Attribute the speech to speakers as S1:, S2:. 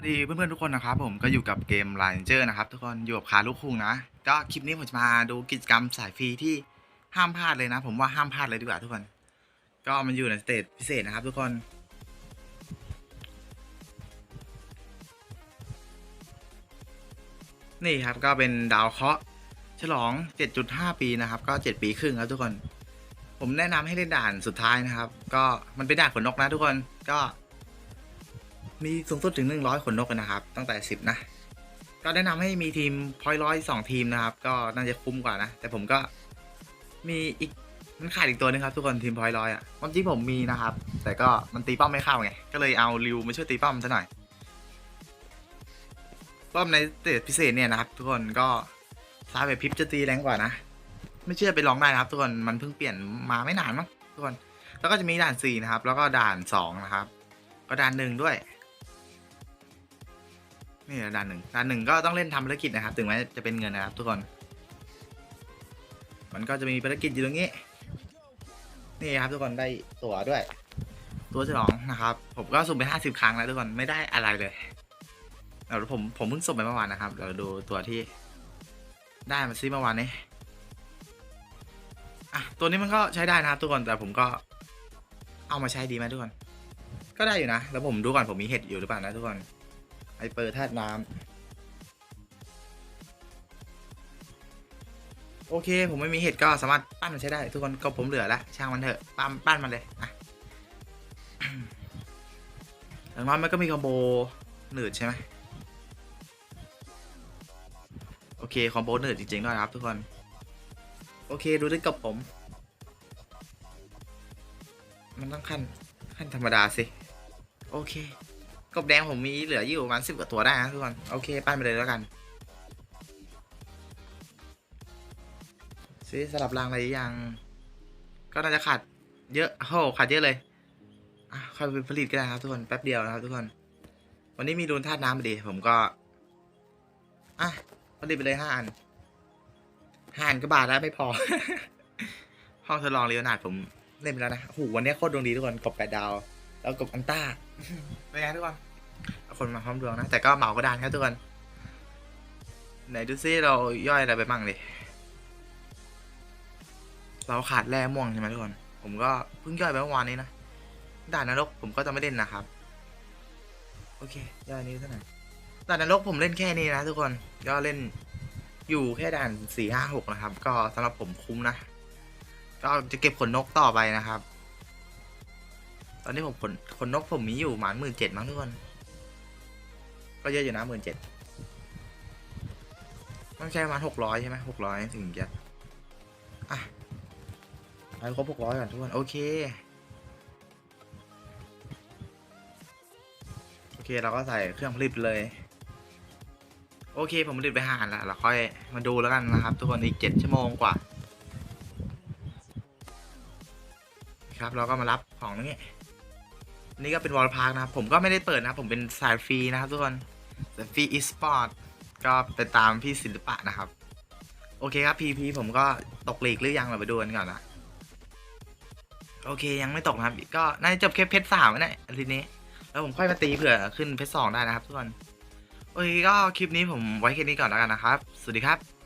S1: วัสดีเพื่อนๆทุกคนนะครับผมก็อยู่กับเกม l i n e r นะครับทุกคนอยู่กับคาลูกคุงนะ ก็คลิปนี้ผมจะมาดูกิจกรรมสายฟรีที่ห้ามพลาดเลยนะ ผมว่าห้ามพลาดเลยดีกว่าทุกคน ก็มันอยู่ในสเตจพิเศษนะครับทุกคน นี่ครับก็เป็นดาวเคราะห์ฉลอง 7.5 ปีนะครับ ก็ 7 ปีครึ่งครับทุกคน ผมแนะนำให้เล่นด่านสุดท้ายนะครับ ก็มันเป็นด่านขนนกนะทุกคนก็ มีสูงสุดถึง 100 ขนนกนะครับ ตั้งแต่ 10 นะ ก็แนะนำให้มีทีมพอยร้อยสองทีมนะครับ ก็น่าจะคุ้มกว่านะ แต่ผมก็มีอีกมันขาดอีกตัวหนึงครับทุกคนทีมพอยร้อยอะความจริงผมมีนะครับ แต่ก็มันตีป้อมไม่เข้าไง ก็เลยเอาริวมาช่วยตีป้อมซะหน่อย ป้อมในเตจพิเศษเนี่ยนะครับ ทุกคนก็ซาเวพิปจะตีแรงกว่านะ ไม่เชื่อไปลองได้นะครับ ทุกคนมันเพิ่งเปลี่ยนมาไม่นานมั้งทุกคน แล้วก็จะมีด่านสี่นะครับ แล้วก็ด่านสองนะครับ ก็ด่านหนึ่งด้วย นี่แหละด่านหนึ่งด่านหนึ่งก็ต้องเล่นทำภารกิจนะครับ ถึงแม้จะเป็นเงินนะครับ ทุกคน มันก็จะมีภารกิจอยู่ตรงนี้ นี่ครับทุกคนได้ตั๋วด้วย ตัวฉลองนะครับ ผมก็สุ่มไปห้าสิบครั้งแล้วทุกคนไม่ได้อะไรเลยเดี๋ยวผมผมเพิ่งสุ่มไปเมื่อวานนะครับเดี๋ยวดูตัวที่ ได้มาซิเมื่อวานนี้อะตัวนี้มันก็ใช้ได้นะครับทุกคนแต่ผมก็ เอามาใช้ดีไหมทุกคน ก็ได้อยู่นะแล้วผมดูก่อนผมมีเห็ดอยู่หรือเปล่านะทุกคน ไอเปิดธาตุน้ำโอเค ผมไม่มีเห็ดก็สามารถปั้นมันใช้ได้ ทุกคนก็ผมเหลือแล้วช่างมันเถอะปั้นปั้นมันเลยอะอย่างน้อยมันก็มีคอมโบหนืดใช่ไหมโอเค คอมโบหนืดจริงๆด้วยครับทุกคน โอเคดูด้วยกับผม มันต้องขั้นขั้นธรรมดาสิ โอเค กบแดงผมมีเหลืออยู่ประมาณสิบกว่าตัวได้นะทุกคนโอเคปั้นไปเลยแล้วกันซิสลับรางอะไรยัง ก็น่าจะขาดเยอะโหขาดเยอะเลยอะค่อยไปผลิตก็ได้ครับทุกคนแป๊บเดียวนะครับทุกคน วันนี้มีโดนธาตุน้ำพอดีผมก็อะผลิตไปเลยห้าอันห้าอันก็บาทแล้วไม่พอ ห้องทดลองเรียนาดผมเล่นไปแล้วนะโอ้โหวันนี้โคตรดวงดีทุกคนกบแปดดาว แล้วกบอันต้าเป็นไงทุกคนเอาคนมาพร้อมดวงนะ แต่ก็เหมากระดานครับทุกคน ไหนดูซิเราย่อยอะไรไปบ้างดิ เราขาดแร่ม่วงใช่ไหมทุกคน ผมก็เพิ่งย่อยไปเมื่อวานนี้นะ ด่านนรกผมก็จะไม่เล่นนะครับ โอเค ย่อยนี้เท่าไหร่ด่านนรกผมเล่นแค่นี้นะทุกคน ก็เล่นอยู่แค่ด่านสี่ห้าหกนะครับ ก็สำหรับผมคุ้มนะ ก็จะเก็บขนนกต่อไปนะครับ อนนี้ผมขนขนนกผมมีอยู่ประมาณหมื่นเจ็ดมั้งทุกคน ก็เยอะอยู่นะหมื่นเจ็ดต้องใช้ประมาณหกร้อยใช่ไหมหกร้อยถึงจะอะไปครบหกร้อยก่อนทุกคน โอเค โอเคเราก็ใส่เครื่องผลิตเลย โอเคผมผลิตไปห้านแล้วเราค่อยมาดูแล้วกันนะครับ ทุกคนอีกเจ็ดชั่วโมงกว่า ครับเราก็มารับของนี้ นี่ก็เป็นวอลพาร์คนะครับ ผมก็ไม่ได้เปิดนะผมเป็นสายฟรีนะครับทุกคนสายฟรีอีสปอร์ตก็ไปตามพี่ศิลปะนะครับ โอเคครับพีพีผมก็ตกหลีกหรือยังเราไปดูกันก่อนนะโอเคยังไม่ตกนะครับ ก็น่าจะจบแค่เพชรสามนะทีนี้ แล้วผมค่อยมาตีเผื่อขึ้นเพชรสองได้นะครับทุกคน โอเคก็คลิปนี้ผมไว้แค่นี้ก่อนแล้วกันนะครับ สวัสดีครับ